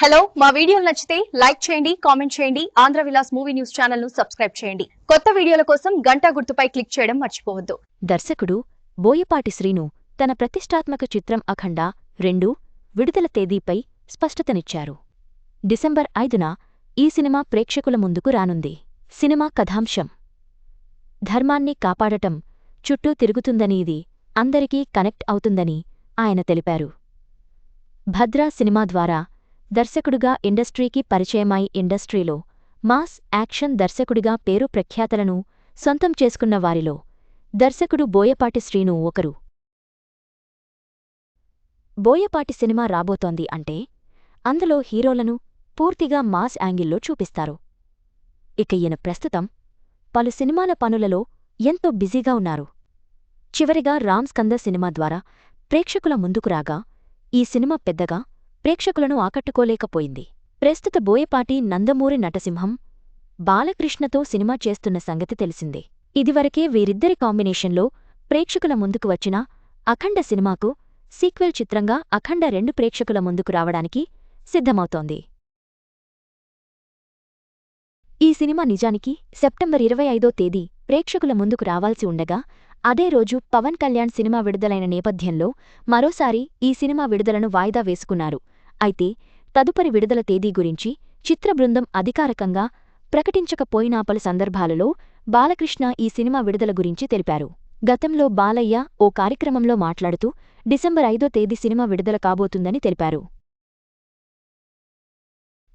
Hello మా వీడియోలు నచ్చితే లైక్ చేయండి కామెంట్ చేయండి ఆంధ్ర విలాస్ మూవీ న్యూస్ ఛానల్ను సబ్స్క్రైబ్ చేయండి. కొత్త వీడియోల కోసం గంటా గుర్తుపై క్లిక్ చేయడం మర్చిపోవద్దు. దర్శకుడు బోయపాటి శ్రీను తన ప్రతిష్టాత్మక చిత్రం అఖండ రెండు విడుదల తేదీపై స్పష్టతనిచ్చారు. డిసెంబర్ ఐదున ఈ సినిమా ప్రేక్షకుల ముందుకు రానుంది. సినిమా కథాంశం. ధర్మాన్ని కాపాడటం చుట్టూ తిరుగుతుందని ఇది అందరికీ కనెక్ట్ అవుతుందని ఆయన తెలిపారు. భద్రా సినిమా ద్వారా దర్శకుడుగా ఇండస్ట్రీకి పరిచయమై ఇండస్ట్రీలో మాస్ యాక్షన్ దర్శకుడిగా పేరు ప్రఖ్యాతలను సొంతం చేసుకున్న వారిలో దర్శకుడు బోయపాటి శ్రీను ఒకరు. బోయపాటి సినిమా రాబోతోంది అంటే అందులో హీరోలను పూర్తిగా మాస్ యాంగిల్లో చూపిస్తారు. ఇక ఈయన ప్రస్తుతం పలు సినిమాల పనులలో ఎంతో బిజీగా ఉన్నారు. చివరిగా రామ్ స్కంద సినిమా ద్వారా ప్రేక్షకుల ముందుకు రాగా ఈ సినిమా పెద్దగా ప్రేక్షకులను ఆకట్టుకోలేకపోయింది. ప్రస్తుత బోయపాటి నందమూరి నటసింహం బాలకృష్ణతో సినిమా చేస్తున్న సంగతి తెలిసిందే. ఇదివరకే వీరిద్దరి కాంబినేషన్లో ప్రేక్షకుల ముందుకు వచ్చిన అఖండ సినిమాకు సీక్వెల్ చిత్రంగా అఖండ రెండు ప్రేక్షకుల ముందుకు రావడానికి సిద్ధమవుతోంది. ఈ సినిమా నిజానికి సెప్టెంబర్ ఇరవై ఐదో తేదీ ప్రేక్షకుల ముందుకు రావాల్సి ఉండగా అదే రోజు పవన్ కళ్యాణ్ సినిమా విడుదలైన నేపథ్యంలో మరోసారి ఈ సినిమా విడుదలను వాయిదా వేసుకున్నారు. అయితే తదుపరి విడుదల తేదీ గురించి చిత్ర బృందం అధికారికంగా ప్రకటించకపోయినా పలు సందర్భాలలో బాలకృష్ణ ఈ సినిమా విడుదల గురించి తెలిపారు. గతంలో బాలయ్య ఓ కార్యక్రమంలో మాట్లాడుతూ డిసెంబర్ ఐదో తేదీ సినిమా విడుదల కాబోతుందని తెలిపారు.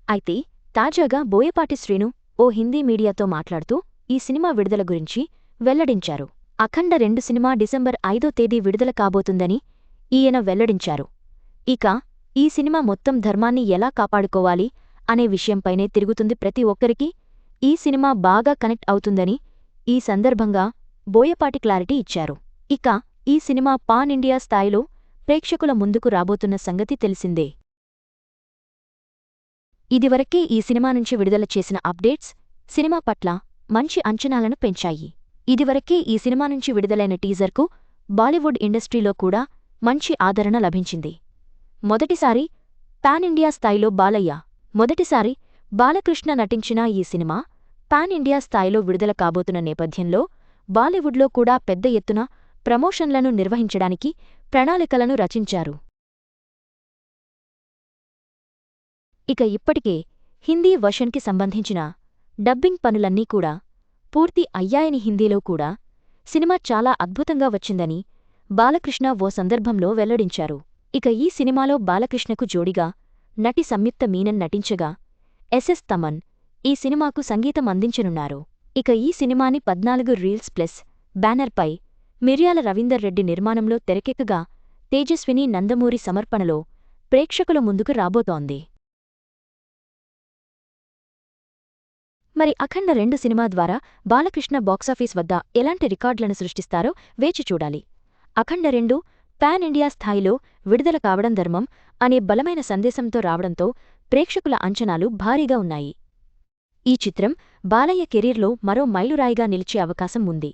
అయితే తాజాగా బోయపాటి శ్రీను ఓ హిందీ మీడియాతో మాట్లాడుతూ ఈ సినిమా విడుదల గురించి వెల్లడించారు. అఖండ రెండు సినిమా డిసెంబర్ ఐదో తేదీ విడుదల కాబోతుందని ఈయన వెల్లడించారు. ఇక ఈ సినిమా మొత్తం ధర్మాన్ని ఎలా కాపాడుకోవాలి అనే విషయంపైనే తిరుగుతుంది ప్రతి ఒక్కరికి ఈ సినిమా బాగా కనెక్ట్ అవుతుందని ఈ సందర్భంగా బోయపాటి క్లారిటీ ఇచ్చారు. ఇక ఈ సినిమా పాన్ ఇండియా స్థాయిలో ప్రేక్షకుల ముందుకు రాబోతున్న సంగతి తెలిసిందే. ఇదివరకే ఈ సినిమా నుంచి విడుదల చేసిన అప్డేట్స్ సినిమా పట్ల మంచి అంచనాలను పెంచాయి. ఇదివరకే ఈ సినిమా నుంచి విడుదలైన టీజర్కు బాలీవుడ్ ఇండస్ట్రీలో కూడా మంచి ఆదరణ లభించింది. మొదటిసారి పాన్ ఇండియా స్థాయిలో బాలయ్య మొదటిసారి బాలకృష్ణ నటించిన ఈ సినిమా పాన్ ఇండియా స్థాయిలో విడుదల కాబోతున్న నేపథ్యంలో బాలీవుడ్లో కూడా పెద్ద ఎత్తున ప్రమోషన్లను నిర్వహించడానికి ప్రణాళికలను రచించారు. ఇక ఇప్పటికే హిందీ వర్షన్కి సంబంధించిన డబ్బింగ్ పనులన్నీ కూడా పూర్తి అయ్యాయని హిందీలో కూడా సినిమా చాలా అద్భుతంగా వచ్చిందని బాలకృష్ణ ఓ సందర్భంలో వెల్లడించారు. ఇక ఈ సినిమాలో బాలకృష్ణకు జోడిగా నటి సంయుక్త మీనన్ నటించగా ఎస్ఎస్ తమన్ ఈ సినిమాకు సంగీతం అందించనున్నారు. ఇక ఈ సినిమాని పద్నాలుగు రీల్స్ ప్లస్ బ్యానర్పై మిర్యాల రవీందర్ రెడ్డి నిర్మాణంలో తెరకెక్కగా తేజస్విని నందమూరి సమర్పణలో ప్రేక్షకుల ముందుకు రాబోతోంది. మరి అఖండ రెండు సినిమా ద్వారా బాలకృష్ణ బాక్సాఫీస్ వద్ద ఎలాంటి రికార్డులను సృష్టిస్తారో వేచి చూడాలి. అఖండ రెండు పాన్ ఇండియా స్థాయిలో విడుదల కావడం ధర్మం అనే బలమైన సందేశంతో రావడంతో ప్రేక్షకుల అంచనాలు భారీగా ఉన్నాయి. ఈ చిత్రం బాలయ్య కెరీర్లో మరో మైలురాయిగా నిలిచే అవకాశం ఉంది.